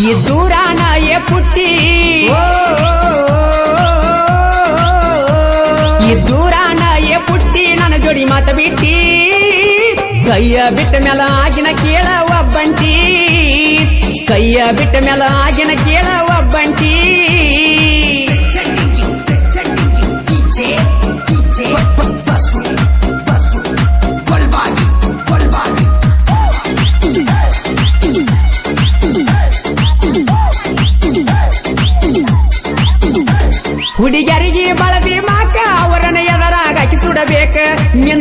ಈ ದೂರಾನ ಏ ಪುಟ್ಟಿ ಈ ದೂರಾನ ಏ ಪುಟ್ಟಿ ನನ್ನ ಜೋಡಿ ಮಾತ ಬಿಟ್ಟಿ ಕೈಯ ಬಿಟ್ಟ ಮ್ಯಾಲ ಆಗಿನ ಕೇಳ ಒಬ್ಬಂಟಿ ಕೈಯ ಬಿಟ್ಟ ಮ್ಯಾಲ ಆಗಿನ ಕೇಳ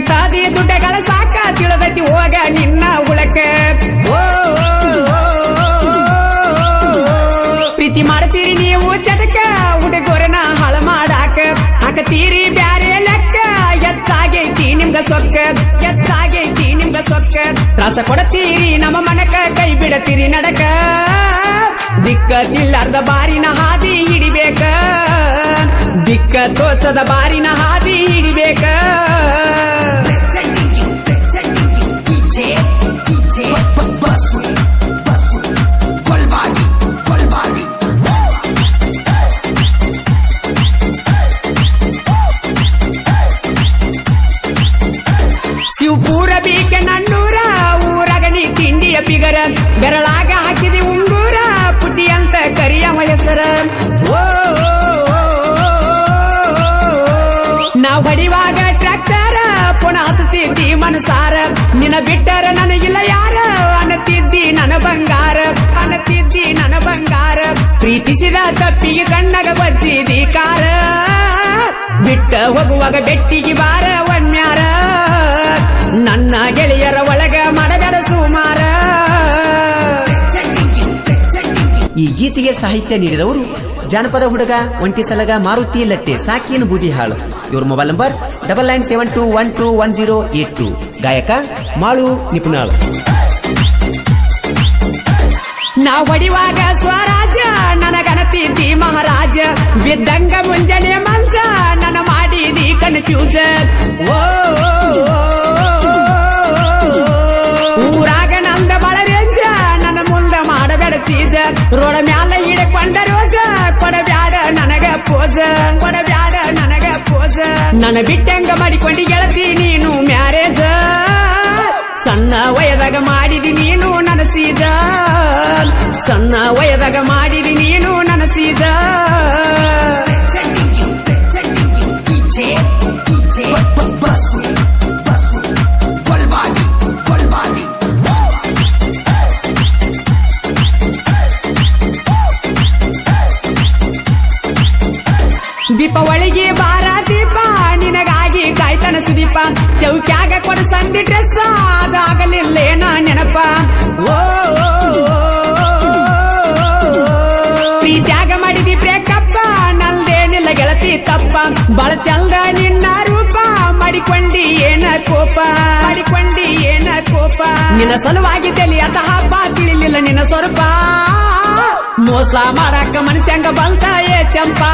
ನಿಂತಾದಿ ದುಡ್ಡಗಳ ಸಾಕ ತಿಳದತಿ ಹೋಗ ನಿನ್ನ ಉಳಕ ಓ, ಓ, ಓ, ಪ್ರೀತಿ ಮಾಡ್ತೀರಿ ನೀವು ಚಟಕ ಹುಡುಗರನ್ನ ಹಾಳ ಮಾಡಾಕ ಹಾಕತೀರಿ ಬ್ಯಾರೆ ಲೆಕ್ಕ ಎತ್ತಾಗೈತಿ ನಿಮ್ಗ ಸೊಕ್ಕ ಎತ್ತಾಗೈತಿ ನಿಮ್ಗ ಸೊಕ್ಕ ತ್ರಾಸ ಕೊಡತೀರಿ ನಮ್ಮ ಮನಕ ಕೈ ಬಿಡತೀರಿ ನಡಕ ದಿಕ್ಕ ತಿಲ್ಲಾರ್ದ ಬಾರಿನ ಹಾದಿ ಹಿಡಿಬೇಕ ದಿಕ್ಕ ತೋಚದ ಬಾರಿನ ಹಾದಿ ಹಿಡಿಬೇಕ ಶಿವಪುರ ಬೀಕೆ ನನ್ನೂರ ಊರಾಗ ನೀ ತಿಂಡಿಯ ಬಿಗರ. ಬೆರಳಾಗ ಹಾಕಿದಿ ಉಂಗೂರ ಪುಟ್ಟಿ ಅಂತ ಕರಿಯ ಹೆಸರ ಓ, ನಾವ್ ಹೊಡಿವಾಗ ಟ್ರ್ಯಾಕ್ಟರ ಪುನಃ ಹತ್ತಿದ್ದಿ ಮನಸಾರ. ನಿನ ಬಿಟ್ಟರ ನನಗಿಲ್ಲ ಯಾರ ಅನ್ನತಿದ್ದಿ ನನ್ನ ಬಂಗಾರ. ಅನ್ನತಿದ್ದಿ ನನ್ನ ಬಂಗಾರ. ಪ್ರೀತಿಸಿದ ತಪ್ಪಿಗೆ ಕಣ್ಣಗ ಬಜ್ಜಿದಿ ಕಾರ. ಬಿಟ್ಟ ಹೋಗುವಾಗ ಬೆಟ್ಟಿಗೆ ಬಾರ ಈ ಗೀತೆಗೆ ಸಾಹಿತ್ಯ ನೀಡಿದವರು ಜಾನಪದ ಹುಡುಗ, ಒಂಟಿ ಸಲಗ, ಮಾರುತಿ, ಲತ್ತೆ ಸಾಕಿಯನ್ ಬೂದಿಹಾಳು. ಇವರ mobile number double nine seven two one two one zero eight two. ಗಾಯಕ ಮಾಳು ನಿಪುಣಾಳು. ನಾವ್ ಹೊಡಿವಾಗ ಸ್ವರಾಜ ನನಗನತಿದ್ದಿ ಮಹಾರಾಜ ಬಿದ್ದಂಗ ಮುಂಜಾನೆ ಮಂಜ ನನ್ನ ಮಾಡಿದಿ ಕನ್ಫ್ಯೂಸ್ ಕೊಡಬ್ಯಾಡ ನನಗ ಪೋಜ. ನನ್ನ ಬಿಟ್ಟಂಗ ಮಾಡಿಕೊಂಡು ಗೆಳತಿ ನೀನು ಮ್ಯಾರೇಜ. ಸಣ್ಣ ವಯದಾಗ ಮಾಡಿದಿ ನೀನು ನನಸಿದ ಸಣ್ಣ ವಯದಾಗ ಮಾಡಿದಿ ದೀಪಾವಳಿಗೆ ಬಾರ ದೀಪ. ನಿನಗಾಗಿ ಕಾಯ್ತನ ಸುದೀಪ. ಚೌಕ್ಯಾಗ ಕೊಡ ಸಂದಿ ಡ್ರೆಸ್ ಅದಾಗಲಿಲ್ಲೇನ ನೆನಪ. ಓ ಪ್ರೀತ್ಯಾಗ ಮಾಡಿದಿ ಬ್ರೇಕಪ್ಪ. ನಂದೇನಿಲ್ಲ ಗೆಳತಿ ತಪ್ಪ. ಬಳ ಚಂದ ನಿನ್ನ ರೂಪ. ಮಾಡಿಕೊಂಡಿ ಏನ ಕೋಪ. ಮಾಡಿಕೊಂಡಿ ಏನ ಕೋಪ. ನಿನ್ನ ಸಲುವಾಗಿ ಅತ ಹಬ್ಬ ತಿಳಿಲಿಲ್ಲ ನಿನ್ನ ಸ್ವರೂಪ. ಮೋಸ ಮಾಡಾಕ ಬಂತ ಏ ಚಂಪಾ.